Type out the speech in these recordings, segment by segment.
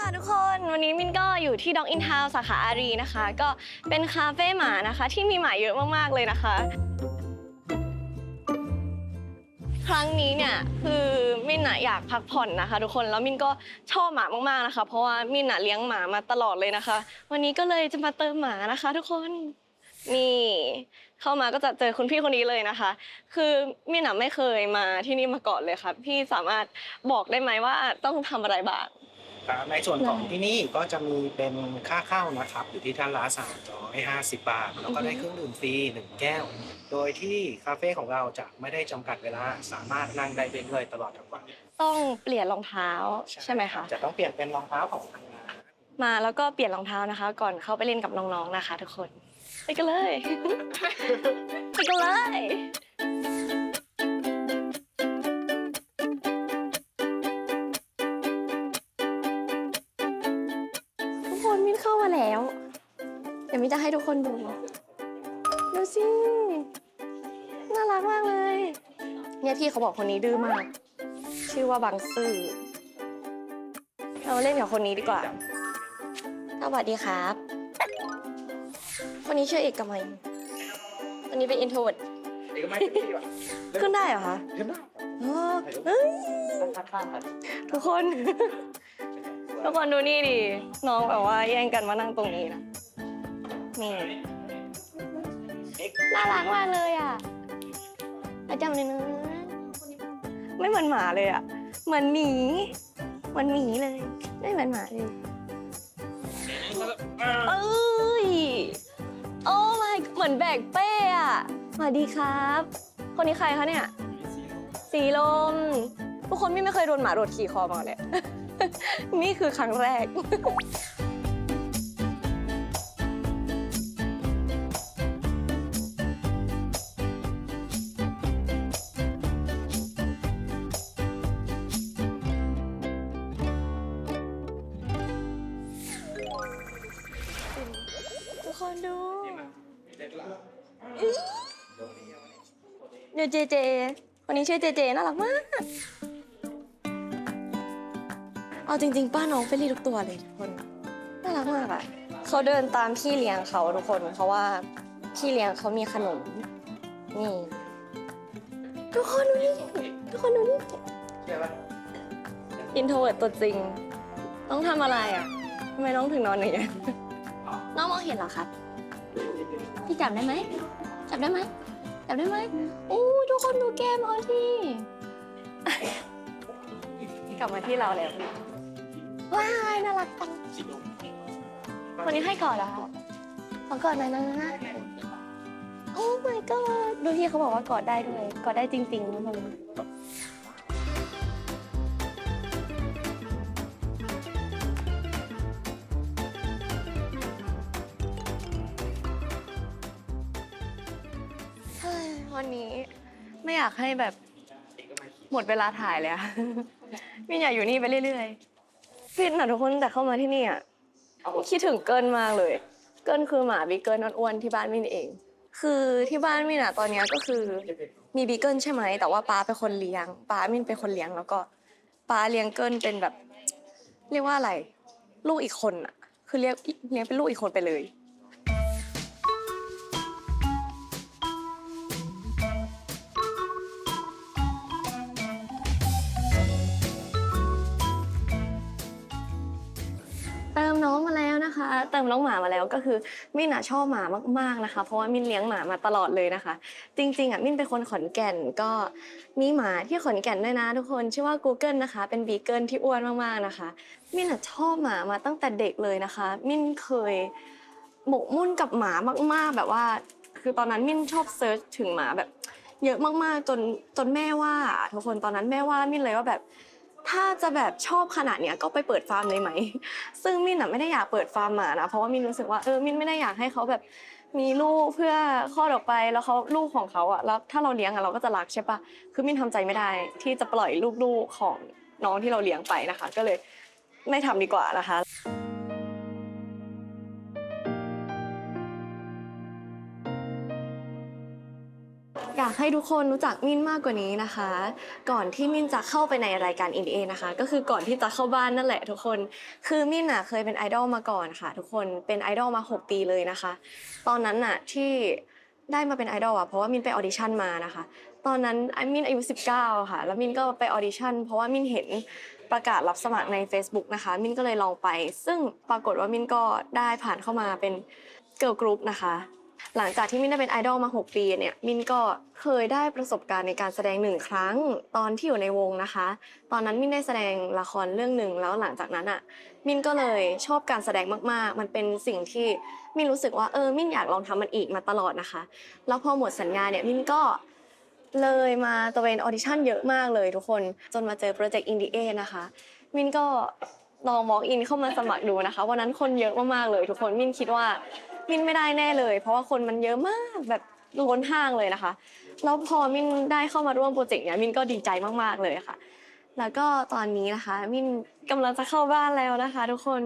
ค่ะทุกคนวันนี้มินก็อยู่ที่ด็อกอินทาวสาขาอารีนะคะ ก็เป็นคาเฟ่หมานะคะ ที่มีหมาเยอะมากๆเลยนะคะ ครั้งนี้เนี่ยคือมินอะอยากพักผ่อนนะคะ ทุกคนแล้วมินก็ชอบหมามากๆนะคะ เพราะว่ามินอะเลี้ยงหมามาตลอดเลยนะคะ วันนี้ก็เลยจะมาเติมหมานะคะ ทุกคนนี่เข้ามาก็จะเจอคุณพี่คนนี้เลยนะคะ คือมินอะไม่เคยมาที่นี่มาก่อนเลยค่ะพี่สามารถบอกได้ไหมว่าต้องทำอะไรบ้าง ครับในส่วนของที่นี่ก็จะมีเป็นค่าเข้านะครับ อยู่ที่ท่านละ350 บาท แล้วก็ได้เครื่องดื่มฟรี1 แก้ว โดยที่คาเฟ่ของเราจะไม่ได้จำกัดเวลาสามารถนั่งได้เรื่อยๆตลอดทั้งวันต้องเปลี่ยนรองเท้าใช่ไหมคะจะต้องเปลี่ยนเป็นรองเท้าของทางร้านมาแล้วก็เปลี่ยนรองเท้านะคะ ก่อนเข้าไปเล่นกับน้องๆนะคะ ทุกคนไปกันเลย ไปกันเลย มินเข้ามาแล้ว เดี๋ยวมินจะให้ทุกคนดู ดูสิ น่ารักมากเลย เนี่ยพี่เขาบอกคนนี้ดื้อมาก ชื่อว่าบังซื่อ เราเล่นกับคนนี้ดีกว่า สวัสดีครับ คนนี้ชื่อเอกมัยอันนี้เป็น introvert เอกไม่ขึ้นที่ว่ะขึ้นได้เหรอคะ ขึ้นได้อ๋อเฮ้ยข้างๆกันทุกคน ทุกคนดูนี่ดิ น้องแบบว่าแย่งกันมานั่งตรงนี้นะ นี่ น่ารักมากเลยอะอาจำเลยนะไม่เหมือนหมาเลยอะ เหมือนหมี เหมือนหมีเลย ไม่เหมือนหมาเลยเอ้ย โอ้ my เหมือนแบกเป้อะสวัสดีครับ คนนี้ใครคะเนี่ย สีลม ทุกคนไม่ไม่เคยโดนหมาโดดขี่คอมาเลย นี่คือครั้งแรก ทุกคนดู เดี๋ยวเจเจ คนนี้ชื่อเจเจ น่ารักมาก เอาจริง ๆ ป้าน้องเฟรนลี่ทุกตัวเลยทุกคนน่ารักมากอะเขาเดินตามพี่เลี้ยงเขาทุกคน เพราะว่าพี่เลี้ยงเขามีขนม นี่ ทุกคนดูนี่ทุกคนดูนี่ใช่ปะอินโทรเวิร์ตตัวจริง ต้องทำอะไรอะทำไมน้องถึงนอนอย่างเงี้ยน้องมองเห็นเหรอครับ พี่จับได้ไหม จับได้ไหม จับได้ไหมอู้ทุกคนดูแก้มเขาที่ กลับมาที่เราแล้ว ว้ายน่ารักจังสีลมคนนี้ให้ก่อนเหรอคะขอกอดหน่อยนะโอ้ my god ดูพี่เขาบอกว่ากอดได้ด้วยกอดได้จริงๆทุกคนเฮ้ยวันนี้ไม่อยากให้แบบหมดเวลาถ่ายเลยอะพี่อยากอยู่นี่ไปเรื่อยๆ ฟินอะทุกคนแต่เข้ามาที่นี่อะเอาหมดคิดถึงเกินมากเลย เกินคือหมาบีเกิลอ้วนๆที่บ้านมินเอง คือที่บ้านมินอะตอนเนี้ยก็คือมีบีเกิลใช่ไหมแต่ว่าป้าเป็นคนเลี้ยงป้ามินเป็นคนเลี้ยงแล้วก็ป้าเลี้ยงเกิลเป็นแบบ เรียกว่าอะไร ลูกอีกคนอะคือเรียกเลี้ยงเป็นลูกอีกคนไปเลย น้องมาแล้วนะคะ เติมน้องหมามาแล้วก็คือมินอะชอบหมามากๆนะคะ เพราะว่ามินเลี้ยงหมามาตลอดเลยนะคะ จริงๆอะมินเป็นคนขอนแก่นก็มีหมาที่ขอนแก่นด้วยนะ ทุกคนชื่อว่า Google นะคะ เป็นบีเกิลที่อ้วนมากๆนะคะ มินอะชอบหมามาตั้งแต่เด็กเลยนะคะ มินเคยหมกมุ่นกับหมามากๆ แบบว่า คือตอนนั้นมินชอบเซิร์ชถึงหมาแบบ เยอะมากๆจนจนแม่ว่า ทุกคนตอนนั้นแม่ว่ามินเลยว่าแบบ ถ้าจะแบบชอบขนาดเนี้ยก็ไปเปิดฟาร์มเลยไหม ซึ่งมินอะไม่ได้อยากเปิดฟาร์มหมานะ เพราะว่ามินรู้สึกว่าเออมินไม่ได้อยากให้เขาแบบมีลูกเพื่อคลอดออกไปแล้วเขาลูกของเขาอะแล้วถ้าเราเลี้ยงอะเราก็จะรักใช่ปะคือมินทำใจไม่ได้ ที่จะปล่อยลูกๆของน้องที่เราเลี้ยงไปนะคะ ก็เลยไม่ทำดีกว่านะคะากให้ทุกคนรู้จักมินมากกว่านี้นะคะ ก่อนที่มินจะเข้าไปในรายการอินเอนะคะ ก็คือก่อนที่จะเข้าบ้านนั่นแหละทุกคน คือมินอะเคยเป็นไอดอลมาก่อนค่ะ ทุกคนเป็นไอดอลมา 6 ปีเลยนะคะ ตอนนั้นน่ะที่ได้มาเป็นไอดอลอะเพราะว่ามินไปออดิชั่นมานะคะ ตอนนั้นมินอายุ 19 ค่ะ แล้วมินก็ไปออดิชั่น เพราะว่ามินเห็นประกาศรับสมัครใน Facebook นะคะ มินก็เลยลองไป ซึ่งปรากฏว่ามินก็ได้ผ่านเข้ามาเป็นเกิร์ลกรุ๊ปนะคะ หลังจากที่มินได้เป็นไอดอลมา 6 ปีเนี่ยมินก็เคยได้ประสบการณ์ในการแสดงหนึ่งครั้ง ตอนที่อยู่ในวงนะคะ ตอนนั้นมินได้แสดงละครเรื่องหนึ่งแล้วหลังจากนั้นอะมินก็เลยชอบการแสดงมากๆ มันเป็นสิ่งที่มินรู้สึกว่าเออมินอยากลองทำมันอีกมาตลอดนะคะ แล้วพอหมดสัญญาเนี่ยมินก็เลยมาตะเวนออดิชั่นเยอะมากเลยทุกคนจนมาเจอโปรเจกต์อินดีเอนะคะ มินก็ลองมองอินเข้ามาสมัครดูนะคะวันนั้นคนเยอะมากๆเลยทุกคนมินคิดว่า มินไม่ได้แน่เลย เพราะว่าคนมันเยอะมากแบบล้นห้างเลยนะคะแล้วพอมินได้เข้ามาร่วมโปรเจกต์เนี้ยมินก็ดีใจมากๆเลยค่ะ แล้วก็ตอนนี้นะคะ มินกำลังจะเข้าบ้านแล้วนะคะ ทุกคน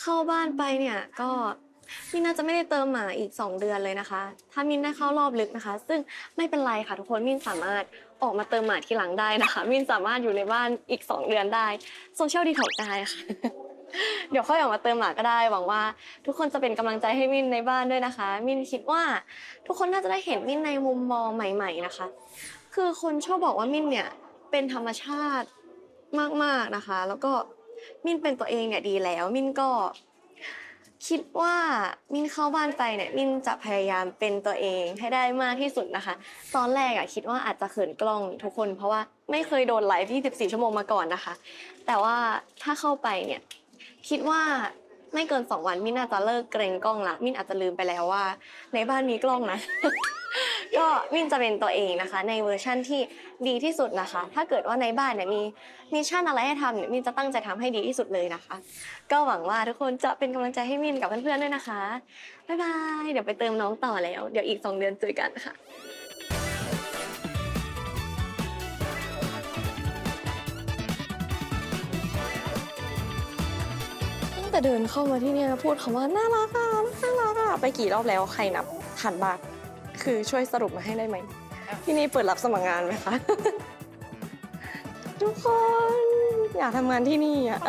เข้าบ้านไปเนี่ยก็มินน่าจะไม่ได้เติมหมาอีก 2 เดือนเลยนะคะ ถ้ามินได้เข้ารอบลึกนะคะ ซึ่งไม่เป็นไรค่ะทุกคนมินสามารถออกมาเติมหมาทีหลังได้นะคะ มินสามารถอยู่ในบ้านอีก 2 เดือนได้โซเชียลดีท็อกได้ค่ะ เดี๋ยวค่อยออกมาเติมหมาก็ได้หวังว่า ทุกคนจะเป็นกำลังใจให้มินในบ้านด้วยนะคะ มินคิดว่าทุกคนน่าจะได้เห็นมินในมุมมองใหม่ ๆนะคะ คือคนชอบบอกว่ามินเนี่ยเป็นธรรมชาติมากๆนะคะ แล้วก็มินเป็นตัวเองเนี่ยดีแล้ว มินก็คิดว่ามินเข้าบ้านไปเนี่ยมินจะพยายามเป็นตัวเองให้ได้มากที่สุดนะคะ ตอนแรกอะคิดว่าอาจจะเขินกล้องทุกคน เพราะว่าไม่เคยโดนไลฟ์24 ชั่วโมงมาก่อนนะคะ แต่ว่าถ้าเข้าไปเนี่ย คิดว่าไม่เกิน2วันมินอาจจะเลิกเกรงกล้องละมินอาจจะลืมไปแล้วว่า ในบ้านมีกล้องนะ ก็มินจะเป็นตัวเองนะคะ ในเวอร์ชั่นที่ดีที่สุดนะคะ ถ้าเกิดว่าในบ้านเนี่ยมีมิชชั่นอะไรให้ทำเนี่ยมินจะตั้งใจทำให้ดีที่สุดเลยนะคะ ก็หวังว่าทุกคนจะเป็นกำลังใจให้มินกับเพื่อนๆด้วยนะคะบ๊ายบายเดี๋ยวไปเติมน้องต่อแล้ว เดี๋ยวอีก 2 เดือนเจอกันค่ะ แต่เดินเข้ามาที่เนี่ยพูดคำว่าน่ารักอะน่ารักอะไปกี่รอบแล้วใครนับทันบ้างคือช่วยสรุปมาให้ได้ไหมที่นี่เปิดรับสมัครงานไหมคะทุกคนอยากทำงานที่นี่อะ